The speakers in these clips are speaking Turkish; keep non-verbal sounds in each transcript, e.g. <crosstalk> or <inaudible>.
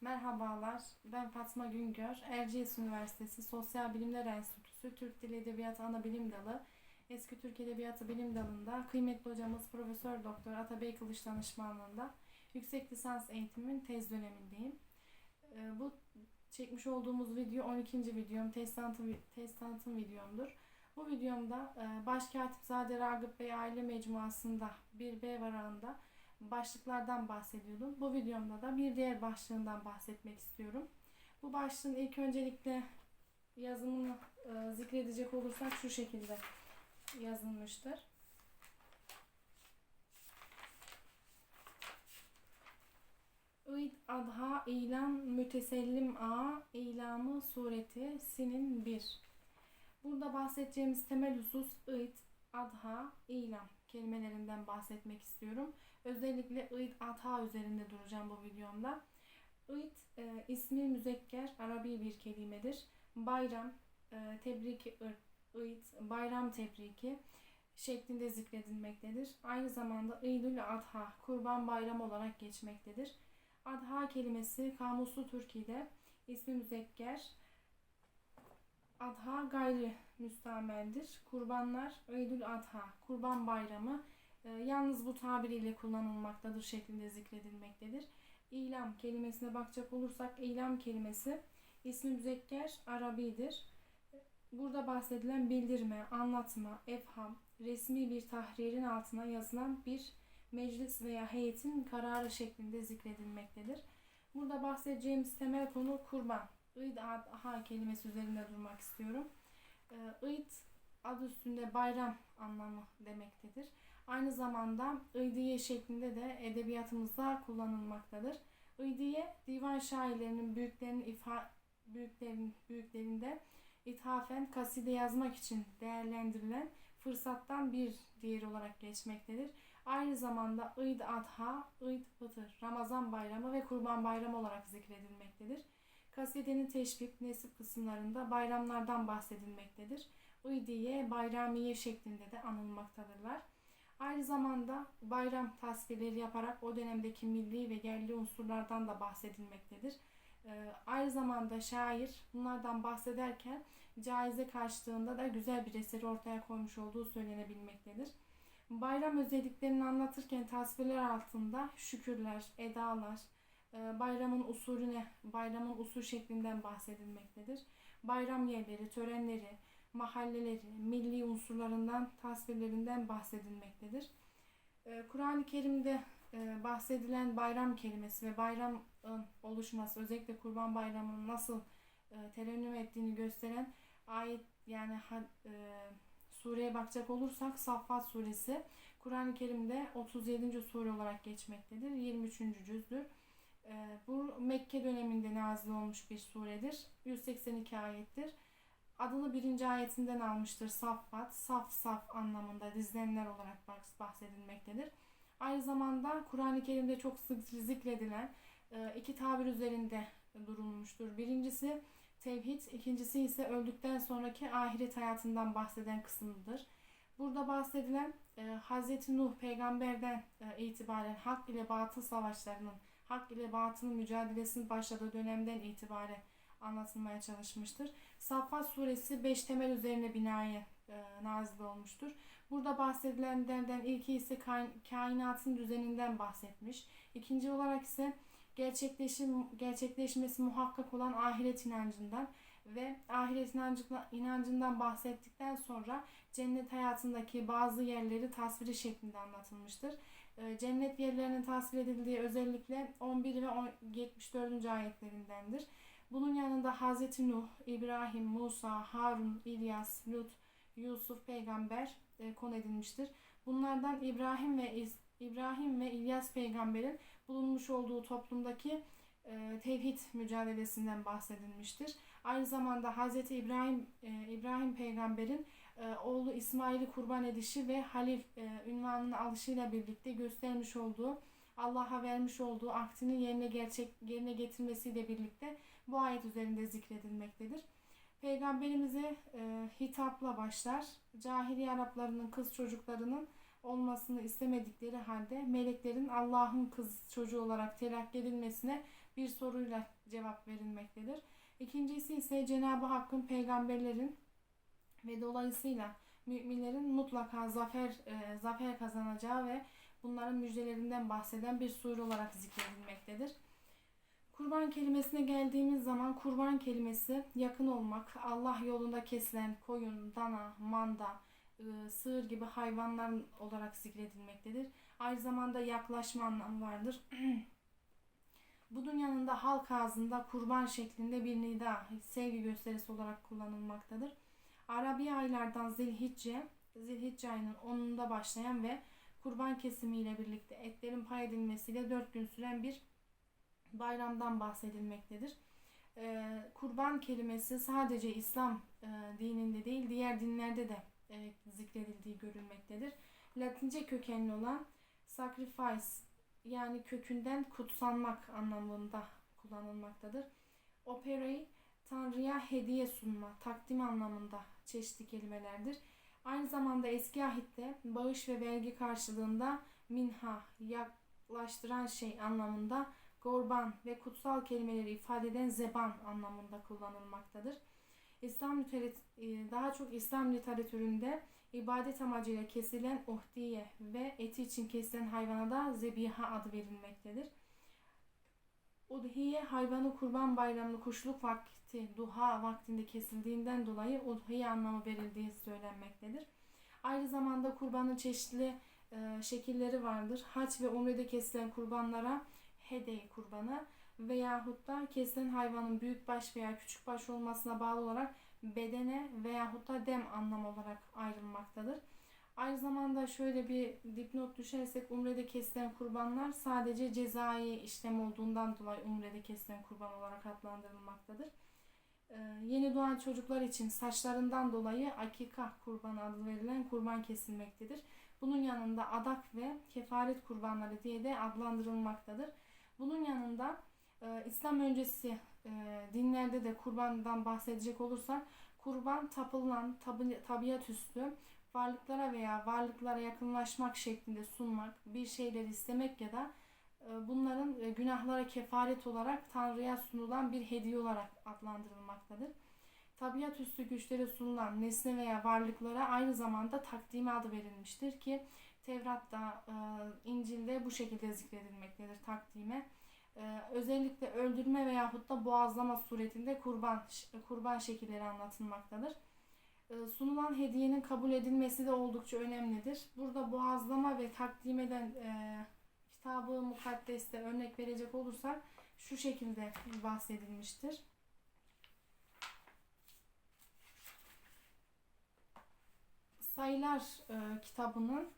Merhabalar, ben Fatma Güngör. Erciyes Üniversitesi Sosyal Bilimler Enstitüsü Türk Dili Edebiyatı Anabilim Dalı, Eski Türk Edebiyatı Bilim Dalı'nda kıymetli hocamız Profesör Doktor Atabey Kılıç danışmanlığında yüksek lisans eğitimimin tez dönemindeyim. Ee, Bu çekmiş olduğumuz video 12. videom, test tanıtım, test tanıtım videomdur. Bu videomda e, Başkatipzade Ragıp Bey Aile Mecmuası'nda 1B varağında başlıklardan bahsediyordum. Bu videomda da bir diğer başlığından bahsetmek istiyorum. Bu başlığın ilk öncelikle yazımını e, zikredecek olursak şu şekilde yazılmıştır. İd adha ilan mütesellim a ilamı sureti sinin 1. Burada bahsedeceğimiz temel husus id, adha, ilam kelimelerinden bahsetmek istiyorum. Özellikle id, adha üzerinde duracağım bu videomda. İd e, ismi müzekker Arabi bir kelimedir. Bayram, e, tebriki id, bayram tebriki şeklinde zikredilmektedir. Aynı zamanda İdül Adha, kurban bayramı olarak geçmektedir. Adha kelimesi kamusu Türkiye'de ismi müzekker Adha gayri müstameldir. Kurbanlar Eylül Adha, Kurban Bayramı yalnız bu tabiriyle kullanılmaktadır şeklinde zikredilmektedir. İlam kelimesine bakacak olursak ilam kelimesi ismi müzekker Arabidir. Burada bahsedilen bildirme, anlatma, efham, resmi bir tahririn altına yazılan bir meclis veya heyetin kararı şeklinde zikredilmektedir. Burada bahsedeceğimiz temel konu kurban. İd ha kelimesi üzerinde durmak istiyorum. Ee, İd adı üstünde bayram anlamı demektedir. Aynı zamanda İdiye şeklinde de edebiyatımızda kullanılmaktadır. İdiye divan şairlerinin büyüklerinin ifa büyüklerin büyüklerinde ithafen kaside yazmak için değerlendirilen fırsattan bir diğer olarak geçmektedir. Aynı zamanda İd Adha, İd Fıtır, Ramazan bayramı ve Kurban bayramı olarak zikredilmektedir. Kasidenin teşbih, nesip kısımlarında bayramlardan bahsedilmektedir. İdiye, bayramiye şeklinde de anılmaktadırlar. Aynı zamanda bayram tasvirleri yaparak o dönemdeki milli ve yerli unsurlardan da bahsedilmektedir. Ee, aynı zamanda şair bunlardan bahsederken caize karşılığında da güzel bir eseri ortaya koymuş olduğu söylenebilmektedir. Bayram özelliklerini anlatırken tasvirler altında şükürler, edalar, e, bayramın usulüne, bayramın usul şeklinden bahsedilmektedir. Bayram yerleri, törenleri, mahalleleri, milli unsurlarından, tasvirlerinden bahsedilmektedir. E, Kur'an-ı Kerim'de e, bahsedilen bayram kelimesi ve bayramın oluşması, özellikle Kurban Bayramı'nın nasıl terennüm ettiğini gösteren ayet yani sureye bakacak olursak Saffat suresi Kur'an-ı Kerim'de 37. sure olarak geçmektedir. 23. cüzdür. Bu Mekke döneminde nazil olmuş bir suredir. 182 ayettir. Adını birinci ayetinden almıştır. Saffat, saf saf anlamında dizilenler olarak bahsedilmektedir. Aynı zamanda Kur'an-ı Kerim'de çok sık zikredilen iki tabir üzerinde durulmuştur. Birincisi tevhid, ikincisi ise öldükten sonraki ahiret hayatından bahseden kısımdır. Burada bahsedilen e, Hz. Nuh peygamberden e, itibaren hak ile batıl savaşlarının, hak ile batılın mücadelesinin başladığı dönemden itibaren anlatılmaya çalışmıştır. Saffat suresi 5 temel üzerine binaya e, nazil olmuştur. Burada bahsedilenlerden ilki ise kainatın düzeninden bahsetmiş. İkinci olarak ise gerçekleşim, gerçekleşmesi muhakkak olan ahiret inancından ve ahiret inancından bahsettikten sonra cennet hayatındaki bazı yerleri tasviri şeklinde anlatılmıştır. Ee, cennet yerlerinin tasvir edildiği özellikle 11 ve 74. ayetlerindendir. Bunun yanında Hz. Nuh, İbrahim, Musa, Harun, İlyas, Lut, Yusuf peygamber e, konu edilmiştir. Bunlardan İbrahim ve İbrahim ve İlyas peygamberin bulunmuş olduğu toplumdaki e, tevhid mücadelesinden bahsedilmiştir. Aynı zamanda Hz. İbrahim e, İbrahim peygamberin e, oğlu İsmail'i kurban edişi ve Halil e, ünvanının alışıyla birlikte göstermiş olduğu Allah'a vermiş olduğu aktini yerine gerçek yerine getirmesiyle birlikte bu ayet üzerinde zikredilmektedir. Peygamberimize e, hitapla başlar. Cahiliye Araplarının kız çocuklarının olmasını istemedikleri halde meleklerin Allah'ın kız çocuğu olarak telakki edilmesine bir soruyla cevap verilmektedir. İkincisi ise Cenab-ı Hakk'ın peygamberlerin ve dolayısıyla müminlerin mutlaka zafer e, zafer kazanacağı ve bunların müjdelerinden bahseden bir sure olarak zikredilmektedir. Kurban kelimesine geldiğimiz zaman kurban kelimesi yakın olmak, Allah yolunda kesilen koyun, dana, manda, e, sığır gibi hayvanlar olarak zikredilmektedir. Aynı zamanda yaklaşma anlamı vardır. <clears throat> Bunun yanında halk ağzında kurban şeklinde bir nida, sevgi gösterisi olarak kullanılmaktadır. Arabi aylardan Zilhicce, Zilhicce ayının 10'unda başlayan ve kurban kesimiyle birlikte etlerin pay edilmesiyle 4 gün süren bir bayramdan bahsedilmektedir. Ee, kurban kelimesi sadece İslam e, dininde değil diğer dinlerde de e, zikredildiği görülmektedir. Latince kökenli olan sacrifice yani kökünden kutsanmak anlamında kullanılmaktadır. Operayı Tanrı'ya hediye sunma, takdim anlamında çeşitli kelimelerdir. Aynı zamanda eski ahitte bağış ve vergi karşılığında minha, yaklaştıran şey anlamında gorban ve kutsal kelimeleri ifade eden zeban anlamında kullanılmaktadır. İslam literat- daha çok İslam literatüründe ibadet amacıyla kesilen uhdiye ve eti için kesilen hayvana da zebiha adı verilmektedir. Udhiye hayvanı kurban bayramını kuşluk vakti, duha vaktinde kesildiğinden dolayı udhiye anlamı verildiği söylenmektedir. Aynı zamanda kurbanın çeşitli e, şekilleri vardır. Haç ve umrede kesilen kurbanlara hede kurbanı veyahut da kesilen hayvanın büyükbaş veya küçükbaş olmasına bağlı olarak bedene veyahut da dem anlam olarak ayrılmaktadır. Aynı zamanda şöyle bir dipnot düşersek umrede kesilen kurbanlar sadece cezai işlem olduğundan dolayı umrede kesilen kurban olarak adlandırılmaktadır. Ee, yeni doğan çocuklar için saçlarından dolayı akika kurbanı adı verilen kurban kesilmektedir. Bunun yanında adak ve kefaret kurbanları diye de adlandırılmaktadır. Bunun yanında e, İslam öncesi e, dinlerde de kurbandan bahsedecek olursak kurban tapılan tabi, tabiat üstü varlıklara veya varlıklara yakınlaşmak şeklinde sunmak, bir şeyler istemek ya da e, bunların e, günahlara kefaret olarak Tanrı'ya sunulan bir hediye olarak adlandırılmaktadır. Tabiat üstü güçlere sunulan nesne veya varlıklara aynı zamanda takdimi adı verilmiştir ki Tevrat'ta, e, İncil'de bu şekilde zikredilmektedir takdime. Özellikle öldürme veyahut da boğazlama suretinde kurban kurban şekilleri anlatılmaktadır. Sunulan hediyenin kabul edilmesi de oldukça önemlidir. Burada boğazlama ve takdim eden e, kitabı mukaddeste örnek verecek olursak şu şekilde bahsedilmiştir. Sayılar e, kitabının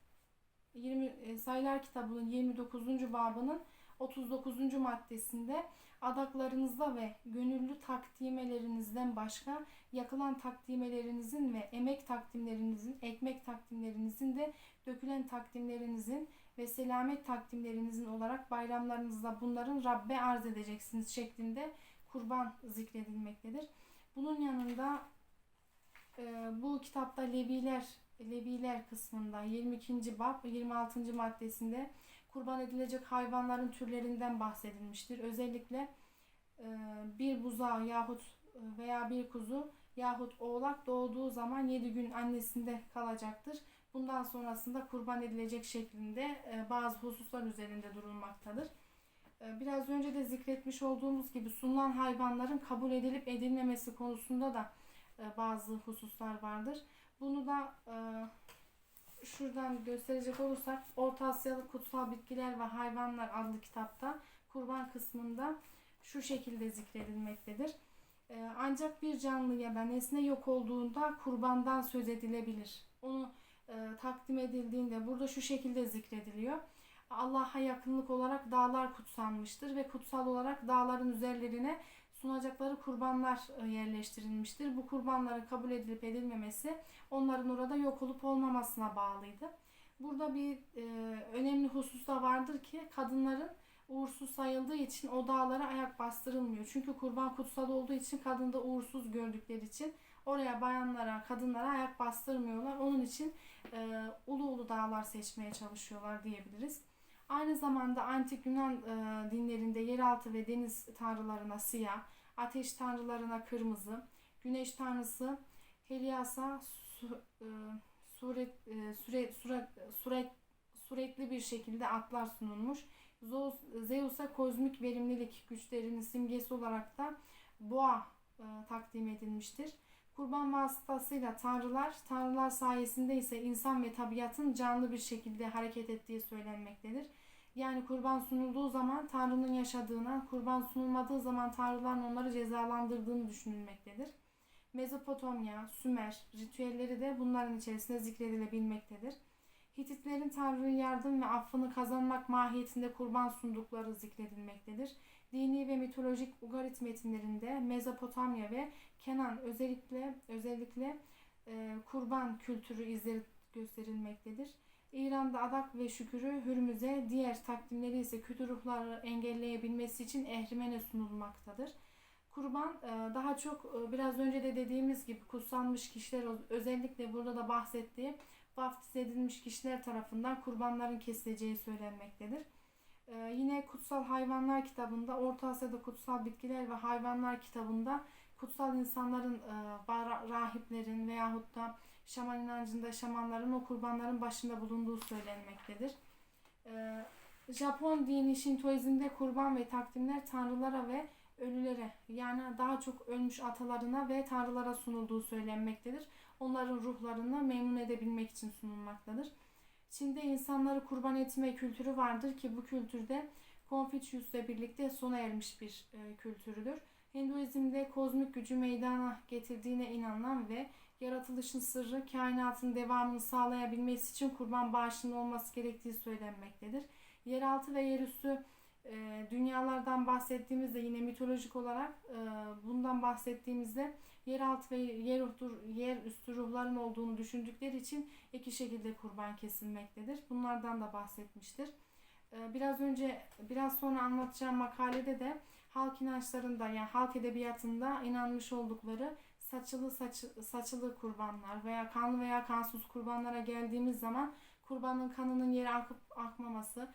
20 e, Sayılar kitabının 29. babının 39. maddesinde adaklarınızda ve gönüllü takdimelerinizden başka yakılan takdimelerinizin ve emek takdimlerinizin, ekmek takdimlerinizin de dökülen takdimlerinizin ve selamet takdimlerinizin olarak bayramlarınızda bunların Rabbe arz edeceksiniz şeklinde kurban zikredilmektedir. Bunun yanında e, bu kitapta Leviler Leviler kısmında 22. bab 26. maddesinde kurban edilecek hayvanların türlerinden bahsedilmiştir. Özellikle e, bir buzağı yahut veya bir kuzu yahut oğlak doğduğu zaman 7 gün annesinde kalacaktır. Bundan sonrasında kurban edilecek şeklinde e, bazı hususlar üzerinde durulmaktadır. E, biraz önce de zikretmiş olduğumuz gibi sunulan hayvanların kabul edilip edilmemesi konusunda da bazı hususlar vardır. Bunu da şuradan gösterecek olursak Orta Asyalı Kutsal Bitkiler ve Hayvanlar adlı kitapta kurban kısmında şu şekilde zikredilmektedir. Ee, ancak bir canlı ya da nesne yok olduğunda kurbandan söz edilebilir. Onu e, takdim edildiğinde burada şu şekilde zikrediliyor. Allah'a yakınlık olarak dağlar kutsanmıştır ve kutsal olarak dağların üzerlerine sunacakları kurbanlar e, yerleştirilmiştir. Bu kurbanların kabul edilip edilmemesi onların orada yok olup olmamasına bağlıydı. Burada bir e, önemli husus da vardır ki kadınların uğursuz sayıldığı için o dağlara ayak bastırılmıyor. Çünkü kurban kutsal olduğu için kadında uğursuz gördükleri için oraya bayanlara, kadınlara ayak bastırmıyorlar. Onun için e, ulu ulu dağlar seçmeye çalışıyorlar diyebiliriz. Aynı zamanda antik Yunan e, dinlerinde yeraltı ve deniz tanrılarına siyah, ateş tanrılarına kırmızı, güneş tanrısı Helias'a su, e, suret, e, süre, süre, süre, sürekli bir şekilde atlar sunulmuş. Zeus, Zeus'a kozmik verimlilik güçlerinin simgesi olarak da boğa e, takdim edilmiştir. Kurban vasıtasıyla tanrılar, tanrılar sayesinde ise insan ve tabiatın canlı bir şekilde hareket ettiği söylenmektedir. Yani kurban sunulduğu zaman Tanrı'nın yaşadığına, kurban sunulmadığı zaman Tanrıların onları cezalandırdığını düşünülmektedir. Mezopotamya, Sümer ritüelleri de bunların içerisinde zikredilebilmektedir. Hititlerin Tanrı'nın yardım ve affını kazanmak mahiyetinde kurban sundukları zikredilmektedir. Dini ve mitolojik Ugarit metinlerinde Mezopotamya ve Kenan özellikle özellikle e, kurban kültürü izleri gösterilmektedir. İran'da adak ve şükürü Hürmüz'e, diğer takdimleri ise kötü ruhları engelleyebilmesi için ehremene sunulmaktadır. Kurban e, daha çok e, biraz önce de dediğimiz gibi kutsanmış kişiler özellikle burada da bahsettiği vaftiz edilmiş kişiler tarafından kurbanların kesileceği söylenmektedir. E, yine Kutsal Hayvanlar kitabında Orta Asya'da Kutsal Bitkiler ve Hayvanlar kitabında kutsal insanların, rahiplerin veyahut da şaman inancında şamanların o kurbanların başında bulunduğu söylenmektedir. Japon dini Şintoizmde kurban ve takdimler tanrılara ve ölülere yani daha çok ölmüş atalarına ve tanrılara sunulduğu söylenmektedir. Onların ruhlarını memnun edebilmek için sunulmaktadır. Çin'de insanları kurban etme kültürü vardır ki bu kültürde Konfüçyüs'le birlikte sona ermiş bir e, kültürüdür. Hinduizm'de kozmik gücü meydana getirdiğine inanılan ve yaratılışın sırrı kainatın devamını sağlayabilmesi için kurban bağışının olması gerektiği söylenmektedir. Yeraltı ve yerüstü e, dünyalardan bahsettiğimizde yine mitolojik olarak e, bundan bahsettiğimizde yeraltı ve yer, yer ruhların olduğunu düşündükleri için iki şekilde kurban kesilmektedir. Bunlardan da bahsetmiştir. E, biraz önce biraz sonra anlatacağım makalede de halk inançlarında yani halk edebiyatında inanmış oldukları saçılı saç, saçılı kurbanlar veya kanlı veya kansız kurbanlara geldiğimiz zaman kurbanın kanının yere akıp akmaması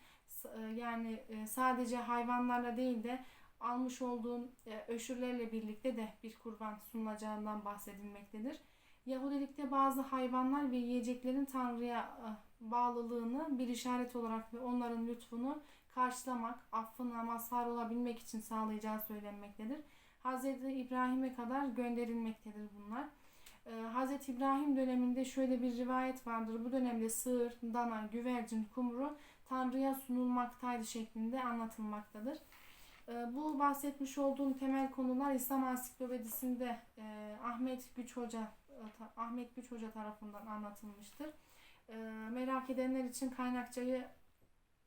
e, yani e, sadece hayvanlarla değil de almış olduğun e, öşürlerle birlikte de bir kurban sunulacağından bahsedilmektedir. Yahudilikte bazı hayvanlar ve yiyeceklerin Tanrı'ya bağlılığını bir işaret olarak ve onların lütfunu karşılamak, affına mazhar olabilmek için sağlayacağı söylenmektedir. Hz. İbrahim'e kadar gönderilmektedir bunlar. Hz. İbrahim döneminde şöyle bir rivayet vardır. Bu dönemde sığır, dana, güvercin, kumru Tanrı'ya sunulmaktaydı şeklinde anlatılmaktadır. Ee, bu bahsetmiş olduğum temel konular İslam Ansiklopedisinde e, Ahmet Güç Hoca Ahmet Güç Hoca tarafından anlatılmıştır. Ee, merak edenler için kaynakçayı e,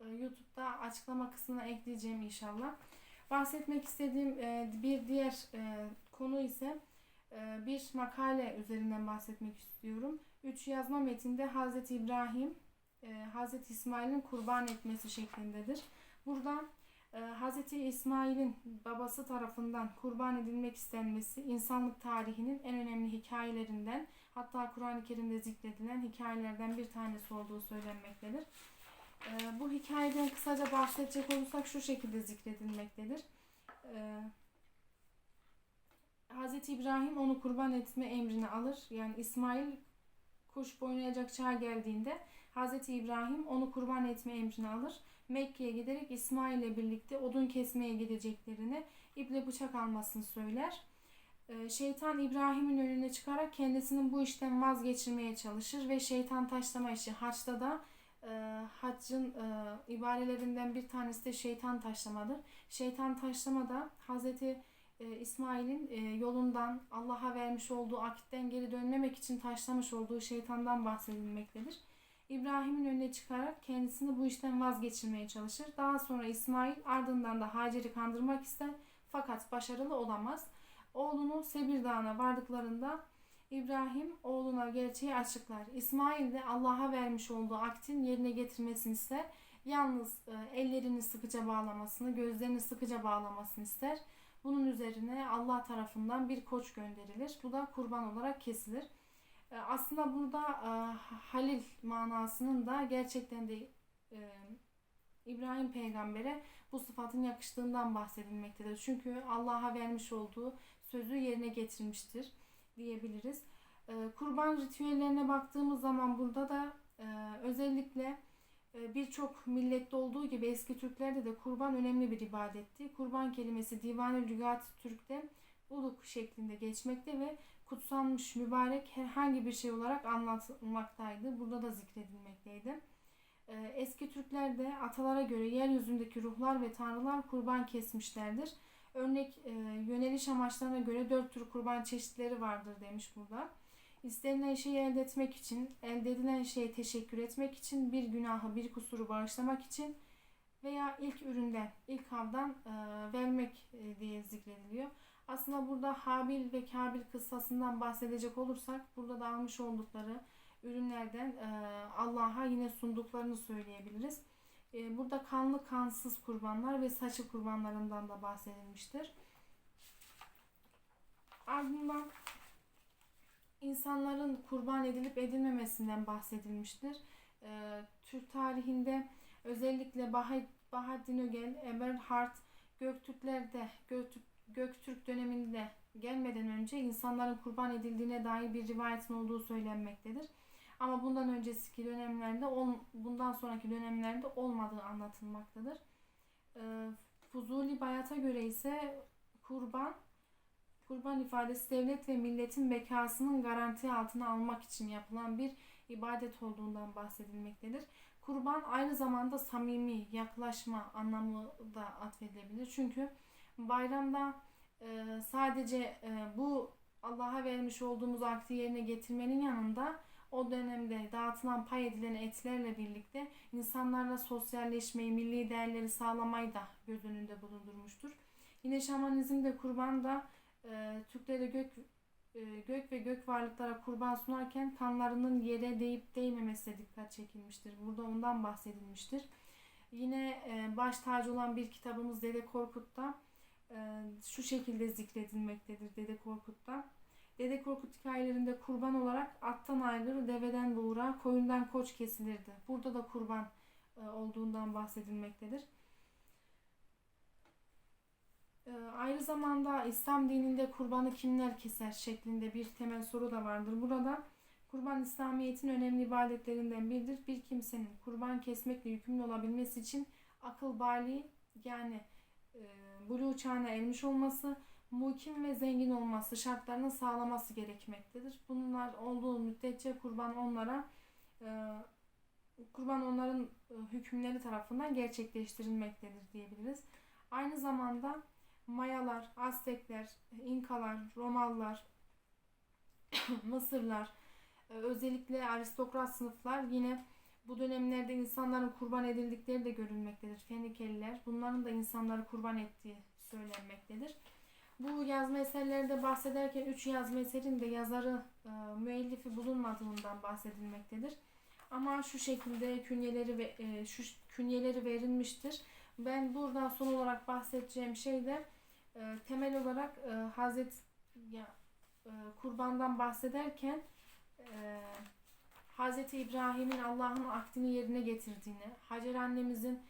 YouTube'da açıklama kısmına ekleyeceğim inşallah. Bahsetmek istediğim e, bir diğer konu ise bir makale üzerinden bahsetmek istiyorum. Üç yazma metinde Hz. İbrahim e, Hz. İsmail'in kurban etmesi şeklindedir. Burada e, Hz. İsmail'in babası tarafından kurban edilmek istenmesi insanlık tarihinin en önemli hikayelerinden hatta Kur'an-ı Kerim'de zikredilen hikayelerden bir tanesi olduğu söylenmektedir. E, bu hikayeden kısaca bahsedecek olursak şu şekilde zikredilmektedir. E, Hz. İbrahim onu kurban etme emrini alır. Yani İsmail kuş boynayacak çağ geldiğinde Hz. İbrahim onu kurban etme emrini alır. Mekke'ye giderek İsmail ile birlikte odun kesmeye gideceklerini, iple bıçak almasını söyler. Ee, şeytan İbrahim'in önüne çıkarak kendisinin bu işten vazgeçirmeye çalışır ve şeytan taşlama işi haçta da e, haccın e, ibarelerinden bir tanesi de şeytan taşlamadır. Şeytan taşlama da Hazreti e, İsmail'in e, yolundan Allah'a vermiş olduğu akitten geri dönmemek için taşlamış olduğu şeytandan bahsedilmektedir. İbrahim'in önüne çıkarak kendisini bu işten vazgeçirmeye çalışır. Daha sonra İsmail ardından da Hacer'i kandırmak ister fakat başarılı olamaz. Oğlunu Sebir Dağı'na vardıklarında İbrahim oğluna gerçeği açıklar. İsmail de Allah'a vermiş olduğu aktin yerine getirmesini ister. Yalnız e, ellerini sıkıca bağlamasını, gözlerini sıkıca bağlamasını ister. Bunun üzerine Allah tarafından bir koç gönderilir. Bu da kurban olarak kesilir. E, aslında burada e, halil manasının da gerçekten de İbrahim peygambere bu sıfatın yakıştığından bahsedilmektedir. Çünkü Allah'a vermiş olduğu sözü yerine getirmiştir diyebiliriz. Ee, kurban ritüellerine baktığımız zaman burada da e, özellikle e, birçok millette olduğu gibi eski Türklerde de kurban önemli bir ibadetti. Kurban kelimesi Divan-ı Lügat Türk'te uluk şeklinde geçmekte ve kutsanmış mübarek herhangi bir şey olarak anlatılmaktaydı. Burada da zikredilmekteydi. Ee, Eski Türklerde atalara göre yeryüzündeki ruhlar ve tanrılar kurban kesmişlerdir. Örnek e, yöneliş amaçlarına göre dört tür kurban çeşitleri vardır demiş burada. İstenilen şeyi elde etmek için, elde edilen şeye teşekkür etmek için, bir günahı, bir kusuru bağışlamak için veya ilk üründen, ilk avdan e, vermek e, diye zikrediliyor. Aslında burada Habil ve Kabil kıssasından bahsedecek olursak burada da almış oldukları ürünlerden e, Allah'a yine sunduklarını söyleyebiliriz. E, burada kanlı kansız kurbanlar ve saçı kurbanlarından da bahsedilmiştir. Ardından insanların kurban edilip edilmemesinden bahsedilmiştir. E, Türk tarihinde özellikle Bahattin Ögel, Eberhard, Göktürklerde, Göktürk, Göktürk döneminde gelmeden önce insanların kurban edildiğine dair bir rivayetin olduğu söylenmektedir. Ama bundan önceki dönemlerde, bundan sonraki dönemlerde olmadığı anlatılmaktadır. Fuzuli Bayat'a göre ise kurban kurban ifadesi devlet ve milletin bekasının garanti altına almak için yapılan bir ibadet olduğundan bahsedilmektedir. Kurban aynı zamanda samimi yaklaşma anlamı da atfedilebilir. Çünkü bayramda e, sadece e, bu Allah'a vermiş olduğumuz akti yerine getirmenin yanında o dönemde dağıtılan pay edilen etlerle birlikte insanlarla sosyalleşmeyi, milli değerleri sağlamayı da göz önünde bulundurmuştur. Yine şamanizmde kurban da e, Türklere gök e, gök ve gök varlıklara kurban sunarken kanlarının yere değip değmemesine dikkat çekilmiştir. Burada ondan bahsedilmiştir. Yine e, baş tacı olan bir kitabımız Dede Korkut'ta e, şu şekilde zikredilmektedir Dede Korkut'ta. Dede Korkut hikayelerinde kurban olarak attan ayrılır, deveden doğura, koyundan koç kesilirdi. Burada da kurban e, olduğundan bahsedilmektedir. E, ayrı zamanda İslam dininde kurbanı kimler keser şeklinde bir temel soru da vardır. Burada kurban İslamiyet'in önemli ibadetlerinden biridir. Bir kimsenin kurban kesmekle yükümlü olabilmesi için akıl bali yani e, buluğ ermiş olması, mukim ve zengin olması şartlarının sağlaması gerekmektedir. Bunlar olduğu müddetçe kurban onlara e, kurban onların e, hükümleri tarafından gerçekleştirilmektedir diyebiliriz. Aynı zamanda Mayalar, Aztekler, İnkalar, Romalılar, <coughs> Mısırlar, e, özellikle aristokrat sınıflar yine bu dönemlerde insanların kurban edildikleri de görülmektedir. Fenikeliler bunların da insanları kurban ettiği söylenmektedir. Bu yazma eserlerde bahsederken üç yazma eserin de yazarı, e, müellifi bulunmadığından bahsedilmektedir. Ama şu şekilde künyeleri ve e, şu künyeleri verilmiştir. Ben buradan son olarak bahsedeceğim şey de e, temel olarak e, Hazret ya e, kurbandan bahsederken e, Hazreti İbrahim'in Allah'ın akdini yerine getirdiğini, Hacer annemizin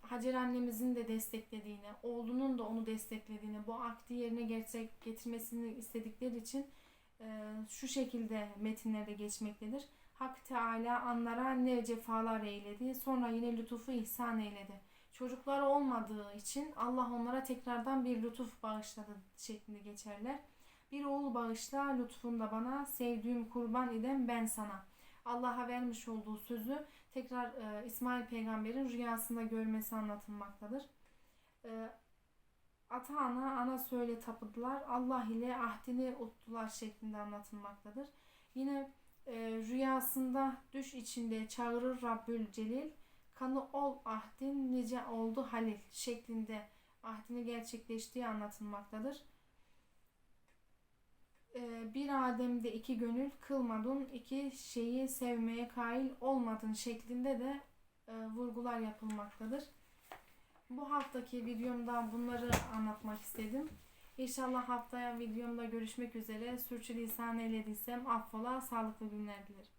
Hacer annemizin de desteklediğini, oğlunun da onu desteklediğini, bu akdi yerine gerçek getirmesini istedikleri için e, şu şekilde metinlerde geçmektedir. Hak Teala anlara ne cefalar eyledi, sonra yine lütufu ihsan eyledi. Çocukları olmadığı için Allah onlara tekrardan bir lütuf bağışladı şeklinde geçerler. Bir oğul bağışla lütfunda bana, sevdiğim kurban idem ben sana. Allah'a vermiş olduğu sözü tekrar e, İsmail peygamberin rüyasında görmesi anlatılmaktadır. E, ata ana ana söyle tapıdılar, Allah ile ahdini uttular şeklinde anlatılmaktadır. Yine e, rüyasında düş içinde çağırır Rabbül Celil, kanı ol ahdin nice oldu halil şeklinde ahdini gerçekleştiği anlatılmaktadır. Ee, bir Adem'de iki gönül kılmadın, iki şeyi sevmeye kail olmadın şeklinde de e, vurgular yapılmaktadır. Bu haftaki videomda bunları anlatmak istedim. İnşallah haftaya videomda görüşmek üzere. Sürçülisan eylediysem affola, sağlıklı günler dilerim.